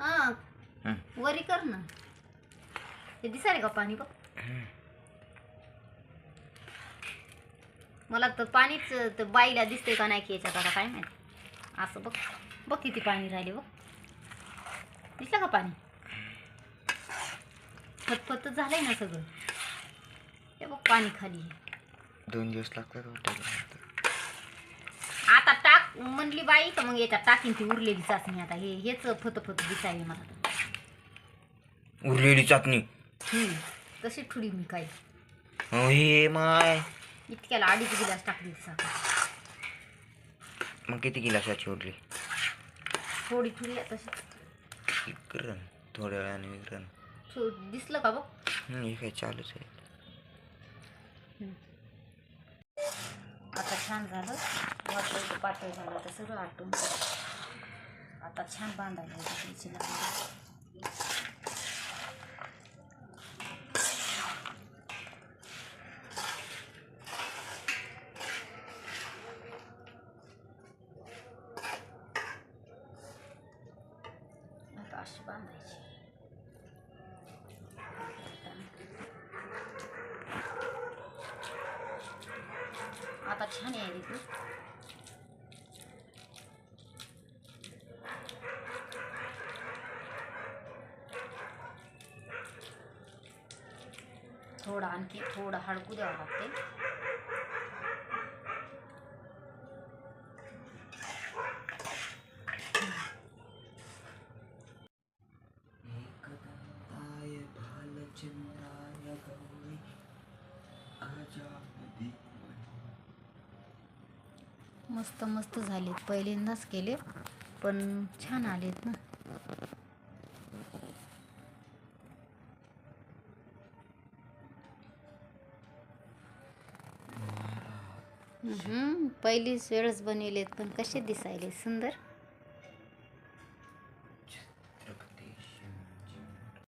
हा. वरी कर ना. हे दिसायला का पाणी बघ? मला तर पाणीच तर बाईला दिसते का नाही की याच्यात आता काय माहिती. असं बघ. बघ किती पाणी राहिले बघ. दिसलं का पाणी? फतफत झालंय ना सगळं. हे बघ पाणी खाली. दोन दिवस लागतात म्हणली बाई तर मग याच्यात टाकीन ती उरलेली चाचणी आता. हे हेच फत फत दिसायले मला. तर. उरलेली चाचणी? हम्म. तशी ठुडी मी काय. Hey my. इतक्याला अडीच गिलास टाकली साखर मग किती गिलासाची उरली? थोडी थोडी तशी. विकरण थोड्या वेळाने विकरण थो- दिसलं का बघ? हं, हे काय चालूच आहे. आता छान झालं. वाटलं पातळ झालं तर सगळं आटून आता छान बांधायला होतं त्याची आता अशी बांधायची. आता छान आहे तू. थोडं आणखी थोडं हडकू द्यावं लागते. मस्त मस्त झालेत. पहिल्यांदाच केले पण छान आलेत ना. पहिलीच वेळच बनवलेत पण कसे दिसायले? सुंदर?